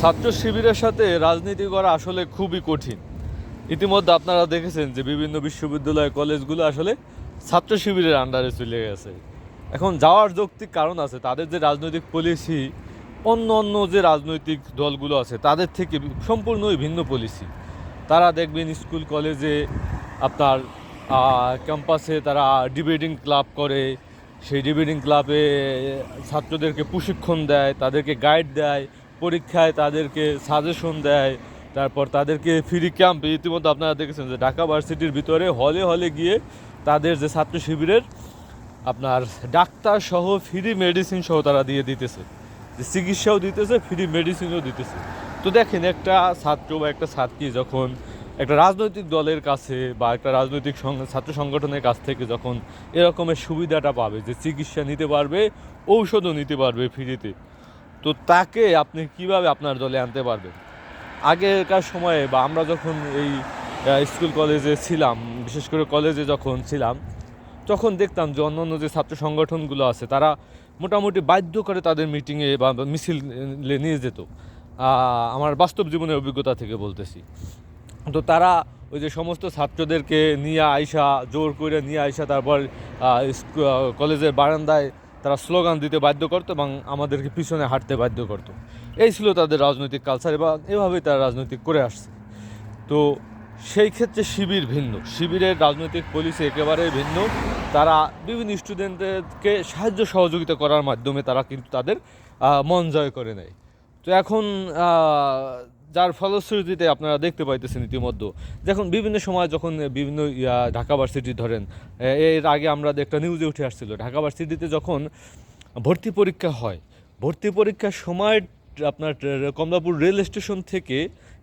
ছাত্র শিবিরের সাথে রাজনীতি করা আসলে খুবই কঠিন। ইতিমধ্যে আপনারা দেখেছেন যে বিভিন্ন বিশ্ববিদ্যালয় কলেজগুলো আসলে ছাত্র শিবিরের আন্ডারে চলে গেছে। এখন যাওয়ার যৌক্তিক কারণ আছে, তাদের যে রাজনৈতিক পলিসি অন্য অন্য যে রাজনৈতিক দলগুলো আছে, তাদের থেকে সম্পূর্ণই ভিন্ন পলিসি তারা দেখবেন স্কুল কলেজে আপনার ক্যাম্পাসে তারা ডিবেটিং ক্লাব করে। সেই ডিবেটিং ক্লাবে ছাত্রদেরকে প্রশিক্ষণ দেয়, তাদেরকে গাইড দেয়। পরীক্ষায় তাদেরকে সাজেশন দেয়, তারপর তাদেরকে ফ্রি ক্যাম্প ইতিমধ্যে আপনারা দেখেছেন যে ঢাকা ভার্সিটির ভিতরে হলে হলে গিয়ে তাদের যে ছাত্র শিবিরের আপনার ডাক্তার সহ ফ্রি মেডিসিন সহ তারা দিয়ে দিতেছে। যে চিকিৎসাও দিতেছে ফ্রি মেডিসিনও দিতেছে। তো দেখেন একটা ছাত্র বা একটা ছাত্রী যখন একটা রাজনৈতিক দলের কাছে বা একটা রাজনৈতিক ছাত্র সংগঠনের কাছ থেকে যখন এরকমের সুবিধাটা পাবে যে চিকিৎসা নিতে পারবে, ঔষধও নিতে পারবে ফ্রিতে তো তাকে আপনি কীভাবে আপনার দলে আনতে পারবেন? আগেকার সময়ে বা আমরা যখন এই স্কুল কলেজে ছিলাম, বিশেষ করে কলেজে যখন ছিলাম, তখন দেখতাম যে অন্যান্য যে ছাত্র সংগঠনগুলো আছে, তারা মোটামুটি বাধ্য করে তাদের মিটিংয়ে বা মিছিল নিয়ে যেত। আমার বাস্তব জীবনের অভিজ্ঞতা থেকে বলতেছি। তো তারা ওই যে সমস্ত ছাত্রদেরকে নিয়ে আইসা, জোর করে নিয়ে আইসা তারপর কলেজের বারান্দায় তারা স্লোগান দিতে বাধ্য করতো এবং আমাদেরকে পিছনে হাঁটতে বাধ্য করতো। এই ছিল তাদের রাজনৈতিক কালচার এবং এভাবেই তারা রাজনৈতিক করে আসছে। তো সেই ক্ষেত্রে শিবির ভিন্ন। শিবিরের রাজনৈতিক পলিসি একেবারে ভিন্ন। তারা বিভিন্ন স্টুডেন্টদেরকে সাহায্য সহযোগিতা করার মাধ্যমে তারা কিন্তু তাদের মন জয় করে নেয়। তো এখন যার ফলশ্রুতিতে আপনারা দেখতে পাইতেছেন ইতিমধ্যে। যখন বিভিন্ন সময় যখন বিভিন্ন ঢাকা ভার্সিটি ধরেন এর আগে আমরা একটা নিউজে উঠে আসছিল, ঢাকা ভার্সিটিতে যখন ভর্তি পরীক্ষা হয়, ভর্তি পরীক্ষার সময় আপনার কমলাপুর রেল স্টেশন থেকে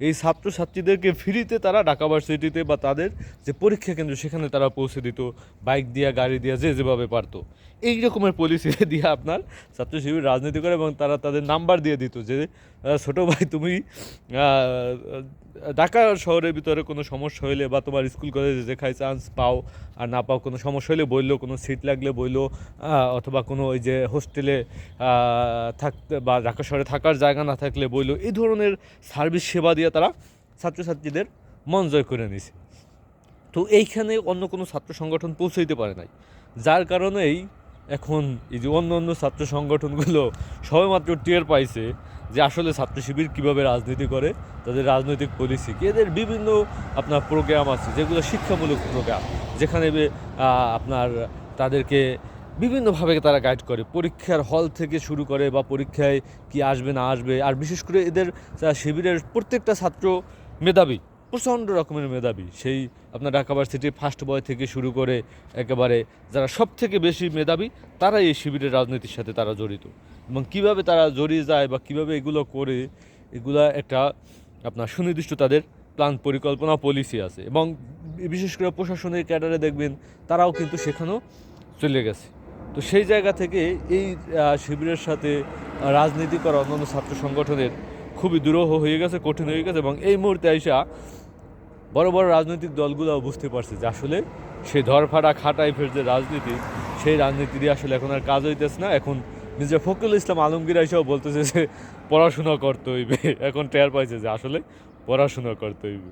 এই ছাত্রছাত্রীদেরকে ফ্রিতে তারা ঢাকা ভার্সিটিতে বা তাদের যে পরীক্ষা কেন্দ্র, সেখানে তারা পৌঁছে দিত, বাইক দিয়া, গাড়ি দিয়া, যে যেভাবে পারতো। এই রকমের পলিসি দিয়ে আপনার ছাত্র শিবির রাজনীতি করে এবং তারা তাদের নাম্বার দিয়ে দিত যে ছোট ভাই, তুমি ঢাকা শহরের ভিতরে কোনো সমস্যা হইলে বা তোমার স্কুল, কলেজে যেখানে চান্স পাও আর না পাও, কোনো সমস্যা হইলে বলল কোনো সিট লাগলে বলল অথবা কোনো ওই যে হোস্টেলে থাকতে বা ঢাকা শহরে থাকার জায়গা না থাকলে বলল এই ধরনের সার্ভিস সেবা দিয়ে তারা ছাত্রছাত্রীদের মন জয় করে নিছে তো এইখানে অন্য কোনো ছাত্র সংগঠন পৌঁছাইতে পারে নাই। যার কারণেই এখন এই যে অন্য অন্য ছাত্র সংগঠনগুলো সবেমাত্র টের পাইছে যে আসলে ছাত্র শিবির কীভাবে রাজনীতি করে, তাদের রাজনৈতিক পলিসি কি? এদের বিভিন্ন আপনার প্রোগ্রাম আছে, যেগুলো শিক্ষামূলক প্রোগ্রাম যেখানে আপনার তাদেরকে বিভিন্নভাবে তারা গাইড করে। পরীক্ষার হল থেকে শুরু করে বা পরীক্ষায় কি আসবে না আসবে, আর বিশেষ করে এদের শিবিরের প্রত্যেকটা ছাত্র মেধাবী। প্রচণ্ড রকমের মেধাবী। সেই আপনার ঢাকা ভার্সিটির ফার্স্ট বয় থেকে শুরু করে একেবারে যারা সব থেকে বেশি মেধাবী, তারাই এই শিবিরের রাজনীতির সাথে তারা জড়িত। এবং কীভাবে তারা জড়িয়ে যায় বা কীভাবে এগুলো করে, এগুলা একটা আপনার সুনির্দিষ্ট তাদের প্ল্যান পরিকল্পনা পলিসি আছে। এবং বিশেষ করে প্রশাসনের ক্যাডারে দেখবেন, তারাও কিন্তু সেখানেও চলে গেছে। তো সেই জায়গা থেকে এই শিবিরের সাথে রাজনীতি করা অন্যান্য ছাত্র সংগঠনের খুবই দুরূহ হয়ে গেছে, কঠিন হয়ে গেছে এবং এই মুহূর্তে আইসা বড় বড় রাজনৈতিক দলগুলো বুঝতে পারছে যে আসলে সেই ধরফাড়া খাটাইফের যে রাজনীতি, সেই রাজনীতি দিয়ে আসলে এখন আর কাজ হইতেছে না। এখন নিজের ফকরুল ইসলাম আলমগীর আইসাও বলতেছে যে পড়াশোনা করতে হইবে, এখন টের পাইছে যে আসলে পড়াশোনা করতে হইবে।